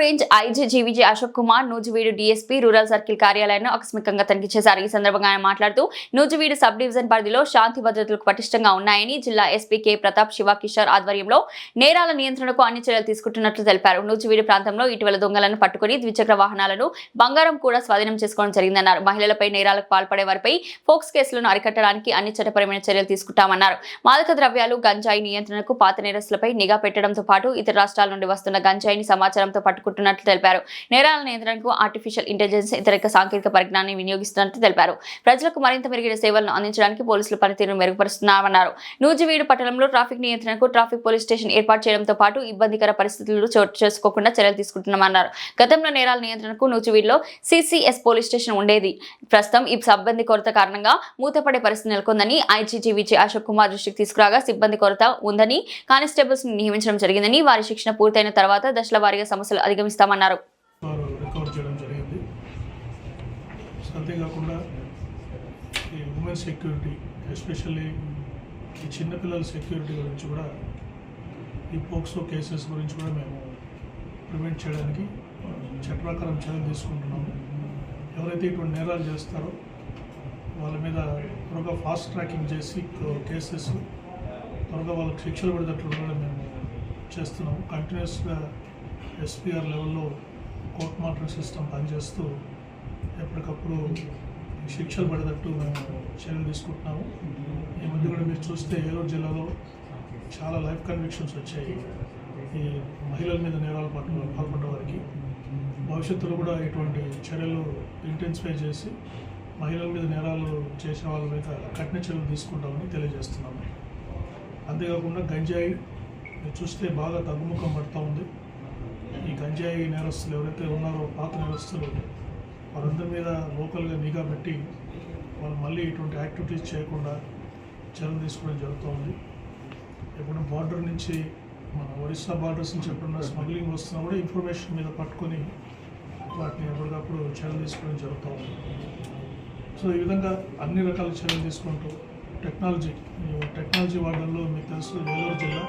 Range IG GVG Ashok Kumar Nuzvid DSP rural circle కార్యాలయాన్ని ఆకస్మికంగా తనిఖీ చేశారు. ఈ సందర్భంగా ఆయన మాట్లాడుతూ నూజివీడు సబ్ డివిజన్ పరిధిలో శాంతి భద్రతలకు పటిష్టంగా ఉన్నాయని జిల్లా ఎస్పీ కె. ప్రతాప్ శివ కిషోర్ ఆధ్వర్యంలో నేరాల నియంత్రణకు అన్ని చర్యలు తీసుకుంటున్నట్లు తెలిపారు. నూజివీడు ప్రాంతంలో ఇటీవల దొంగలను పట్టుకుని ద్విచక్ర వాహనాలను బంగారం కూడా స్వాధీనం చేసుకోవడం జరిగిందన్నారు. మహిళలపై నేరాలకు పాల్పడే వారిపై ఫోక్స్ కేసులను అరికట్టడానికి అన్ని చట్టపరమైన చర్యలు తీసుకుంటామన్నారు. మాదక ద్రవ్యాలు గంజాయి నియంత్రణకు పాత నేరస్తులపై నిఘా పెట్టడంతో పాటు ఇతర రాష్ట్రాల నుండి వస్తున్న గంజాయిని సమాచారంతో పట్టుకుని పట్టుకుంటున్నట్లు తెలిపారు. నేరాల నియంత్రణకు ఆర్టిఫిషియల్ ఇంటెలిజెన్స్ ఇతర సాంకేతిక పరిజ్ఞానాన్ని వినియోగిస్తున్నట్లు తెలిపారు. ప్రజలకు మరింత మెరుగైన సేవలను అందించడానికి పోలీసులు పనితీరును మెరుగుపరుస్తున్నామన్నారు. నూజివీడు పట్టణంలో ట్రాఫిక్ నియంత్రణకు ట్రాఫిక్ పోలీస్ స్టేషన్ ఏర్పాటు చేయడంతో పాటు ఇబ్బందికర పరిస్థితులు చోటు చేసుకోకుండా చర్యలు తీసుకుంటున్నామన్నారు. గతంలో నేరాల నియంత్రణకు నూజివీడులో సిసిఎస్ పోలీస్ స్టేషన్ ఉండేది. ప్రస్తుతం ఈ సిబ్బంది కొరత కారణంగా మూతపడే పరిస్థితి నెలకొందని ఐజీజీవీజీ అశోక్ కుమార్ దృష్టికి తీసుకురాగా సిబ్బంది కొరత ఉందని కానిస్టేబుల్స్ నియమించడం జరిగిందని వారి శిక్షణ పూర్తయిన తర్వాత దశల వారీగా సమస్యలు అధిగమిస్తామన్నారు. చేయడం జరిగింది. సో అంతేకాకుండా ఈ ఉమెన్ సెక్యూరిటీ ఎస్పెషల్లీ ఈ చిన్నపిల్లల సెక్యూరిటీ గురించి కూడా ఈ పోక్సో కేసెస్ గురించి కూడా మేము ప్రివెంట్ చేయడానికి చట్ట ప్రకారం చర్యలు తీసుకుంటున్నాము. ఎవరైతే ఇటువంటి నేరాలు చేస్తారో వాళ్ళ మీద త్వరగా ఫాస్ట్ ట్రాకింగ్ చేసి కేసెస్ త్వరగా వాళ్ళకి శిక్షలు పడేటట్లు కూడా మేము చేస్తున్నాము. కంటిన్యూస్గా ఎస్పీఆర్ లెవెల్లో కోర్ట్ మార్టల్ సిస్టమ్ పనిచేస్తూ ఎప్పటికప్పుడు శిక్షలు పడేటట్టు మేము చర్యలు తీసుకుంటున్నాము. ఈ మధ్య కూడా మీరు చూస్తే ఏలూరు జిల్లాలో చాలా లైఫ్ కన్విక్షన్స్ వచ్చాయి. ఈ మహిళల మీద నేరాలు పట్టు పాల్పడ్డ వారికి. భవిష్యత్తులో కూడా ఇటువంటి చర్యలు ఇంటెన్సిఫై చేసి మహిళల మీద నేరాలు చేసే వాళ్ళ మీద కఠిన చర్యలు తీసుకుంటామని తెలియజేస్తున్నాము. అంతేకాకుండా గంజాయి మీరు చూస్తే బాగా తగ్గుముఖం పడుతూ ఉంది. ఈ గంజాయి నేరస్తులు ఎవరైతే ఉన్నారో పాత నేరస్తులు వారందరి మీద లోకల్గా నిఘా పెట్టి వాళ్ళు మళ్ళీ ఇటువంటి యాక్టివిటీస్ చేయకుండా చర్యలు తీసుకోవడం జరుగుతూ ఉంది ఎప్పుడు బార్డర్ నుంచి మన ఒరిస్సా బార్డర్స్ నుంచి ఎప్పుడన్నా స్మగ్లింగ్ వస్తున్నా కూడా ఇన్ఫర్మేషన్ మీద పట్టుకొని వాటిని ఎప్పటికప్పుడు చర్యలు తీసుకోవడం జరుగుతూ ఉంది సో ఈ విధంగా అన్ని రకాల చర్యలు తీసుకుంటూ టెక్నాలజీ టెక్నాలజీ వాడడంలో మీకు తెలుసు ఏలూరు జిల్లా